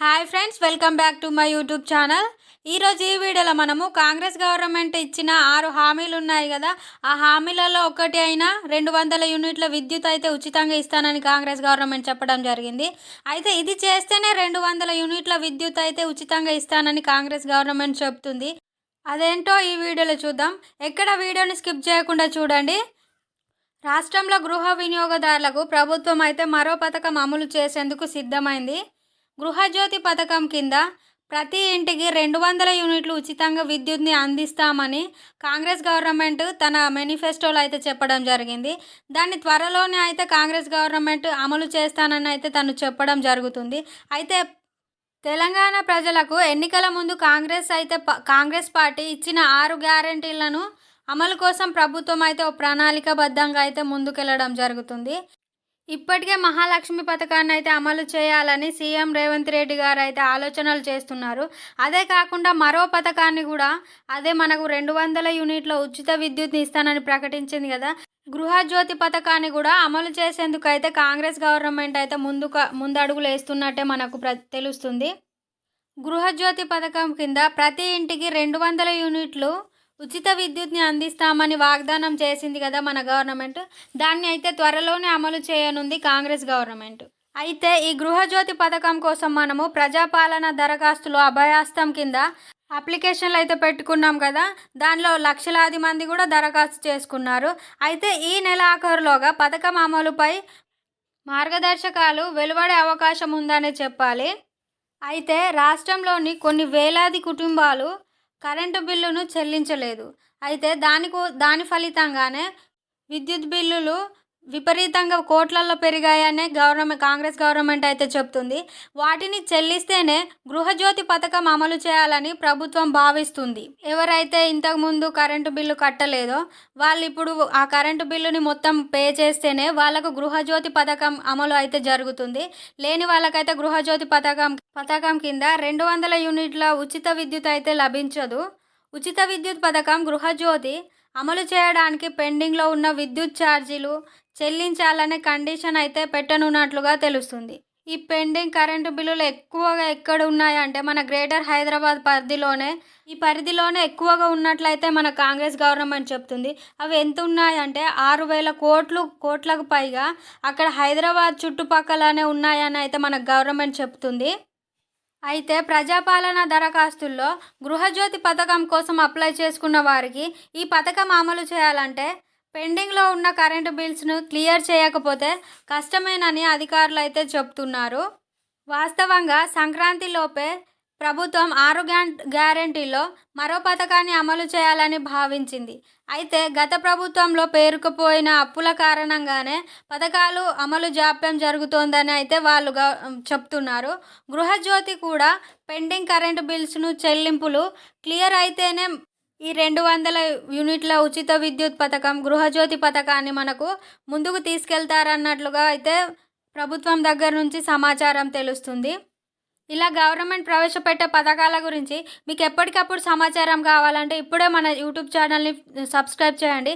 Hi friends welcome back to my YouTube channel. ఈరోజు ఈ వీడియోలో మనము కాంగ్రెస్ గవర్నమెంట్ ఇచ్చిన ఆరు హామీలు ఉన్నాయి కదా. ఆ హామీలలో ఒకటి అయినా రెండు వందల యూనిట్ల విద్యుత్ అయితే ఉచితంగా ఇస్తానని కాంగ్రెస్ గవర్నమెంట్ చెప్పడం జరిగింది. అయితే ఇది చేస్తేనే రెండు వందల యూనిట్ల విద్యుత్ అయితే ఉచితంగా ఇస్తానని కాంగ్రెస్ గవర్నమెంట్ చెప్తుంది. అదేంటో ఈ వీడియోలో చూద్దాం. ఎక్కడ వీడియోని స్కిప్ చేయకుండా చూడండి. రాష్ట్రంలో గృహ వినియోగదారులకు ప్రభుత్వం అయితే మరో పథకం అమలు చేసేందుకు సిద్ధమైంది. గృహజ్యోతి పథకం కింద ప్రతి ఇంటికి రెండు వందల యూనిట్లు ఉచితంగా విద్యుత్ని అందిస్తామని కాంగ్రెస్ గవర్నమెంట్ తన మేనిఫెస్టోలో అయితే చెప్పడం జరిగింది. దాన్ని త్వరలోనే అయితే కాంగ్రెస్ గవర్నమెంట్ అమలు చేస్తానని అయితే తను చెప్పడం జరుగుతుంది. అయితే తెలంగాణ ప్రజలకు ఎన్నికల ముందు కాంగ్రెస్ అయితే ప- కాంగ్రెస్ పార్టీ ఇచ్చిన ఆరు గ్యారెంటీలను అమలు కోసం ప్రభుత్వం అయితే ఓ ప్రణాళికబద్ధంగా అయితే ముందుకెళ్ళడం జరుగుతుంది. ఇప్పటికే మహాలక్ష్మి పథకాన్ని అయితే అమలు చేయాలని సీఎం రేవంత్ రెడ్డి గారు అయితే ఆలోచనలు చేస్తున్నారు. అదే కాకుండా మరో పథకాన్ని కూడా అదే మనకు రెండు వందల యూనిట్ల ఉచిత విద్యుత్ని ఇస్తానని ప్రకటించింది కదా. గృహజ్యోతి పథకాన్ని కూడా అమలు చేసేందుకు అయితే కాంగ్రెస్ గవర్నమెంట్ అయితే ముందుకు ముందడుగులు వేస్తున్నట్టే మనకు ప్ర తెలుస్తుంది. గృహజ్యోతి పథకం కింద ప్రతి ఇంటికి రెండు వందల యూనిట్లు ఉచిత విద్యుత్ని అందిస్తామని వాగ్దానం చేసింది కదా మన గవర్నమెంట్. దాన్ని అయితే త్వరలోనే అమలు చేయనుంది కాంగ్రెస్ గవర్నమెంట్. అయితే ఈ గృహజ్యోతి పథకం కోసం మనము ప్రజాపాలన దరఖాస్తులు అభయాస్తం కింద అప్లికేషన్లు అయితే పెట్టుకున్నాం కదా. దానిలో లక్షలాది మంది కూడా దరఖాస్తు చేసుకున్నారు. అయితే ఈ నెల ఆఖరులోగా పథకం అమలుపై మార్గదర్శకాలు వెలువడే అవకాశం ఉందనే చెప్పాలి. అయితే రాష్ట్రంలోని కొన్ని వేలాది కుటుంబాలు కరెంటు బిల్లును చెల్లించలేదు. అయితే దానికో దాని ఫలితంగానే విద్యుత్ బిల్లులు విపరీతంగా కోట్లల్లో పెరిగాయనే గవర్నమెంట్ కాంగ్రెస్ గవర్నమెంట్ అయితే చెప్తుంది. వాటిని చెల్లిస్తేనే గృహజ్యోతి పథకం అమలు చేయాలని ప్రభుత్వం భావిస్తుంది. ఎవరైతే ఇంతకుముందు కరెంటు బిల్లు కట్టలేదో వాళ్ళు ఇప్పుడు ఆ కరెంటు బిల్లుని మొత్తం పే చేస్తేనే వాళ్ళకు గృహజ్యోతి పథకం అమలు అయితే జరుగుతుంది. లేని వాళ్ళకైతే గృహజ్యోతి పథకం పథకం కింద రెండు వందల యూనిట్ల ఉచిత విద్యుత్ అయితే లభించదు. ఉచిత విద్యుత్ పథకం గృహజ్యోతి అమలు చేయడానికి పెండింగ్లో ఉన్న విద్యుత్ ఛార్జీలు చెల్లించాలనే కండిషన్ అయితే పెట్టనున్నట్లుగా తెలుస్తుంది. ఈ పెండింగ్ కరెంటు బిల్లులు ఎక్కువగా ఎక్కడ ఉన్నాయంటే మన గ్రేటర్ హైదరాబాద్ పరిధిలోనే ఈ పరిధిలోనే ఎక్కువగా ఉన్నట్లయితే మన కాంగ్రెస్ గవర్నమెంట్ చెప్తుంది. అవి ఎంత ఉన్నాయంటే ఆరు వేల కోట్లు కోట్లకు పైగా అక్కడ హైదరాబాద్ చుట్టుపక్కలనే ఉన్నాయని అయితే మన గవర్నమెంట్ చెప్తుంది. అయితే ప్రజాపాలన దరఖాస్తుల్లో గృహజ్యోతి పథకం కోసం అప్లై చేసుకున్న వారికి ఈ పథకం అమలు చేయాలంటే పెండింగ్లో ఉన్న కరెంటు బిల్స్ను క్లియర్ చేయకపోతే కష్టమేనని అధికారులు అయితే చెప్తున్నారు. వాస్తవంగా సంక్రాంతిలోపే ప్రభుత్వం ఆరు గ్యా గ్యారంటీలో మరో పథకాన్ని అమలు చేయాలని భావించింది. అయితే గత ప్రభుత్వంలో పేరుకుపోయిన అప్పుల కారణంగానే పథకాలు అమలు జాప్యం జరుగుతోందని అయితే వాళ్ళు చెప్తున్నారు. గృహజ్యోతి కూడా పెండింగ్ కరెంటు బిల్స్ను చెల్లింపులు క్లియర్ అయితేనే ఈ రెండు వందల యూనిట్ల ఉచిత విద్యుత్ పథకం గృహజ్యోతి పథకాన్ని మనకు ముందుకు తీసుకెళ్తారన్నట్లుగా అయితే ప్రభుత్వం దగ్గర నుంచి సమాచారం తెలుస్తుంది. ఇలా గవర్నమెంట్ ప్రవేశపెట్టే పథకాల గురించి మీకు ఎప్పటికప్పుడు సమాచారం కావాలంటే ఇప్పుడే మన యూట్యూబ్ ఛానల్ని సబ్స్క్రైబ్ చేయండి.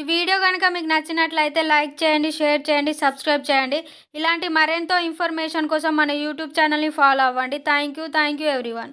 ఈ వీడియో కనుక మీకు నచ్చినట్లయితే లైక్ చేయండి షేర్ చేయండి సబ్స్క్రైబ్ చేయండి. ఇలాంటి మరెంతో ఇన్ఫర్మేషన్ కోసం మన యూట్యూబ్ ఛానల్ని ఫాలో అవ్వండి. Thank you thank you everyone.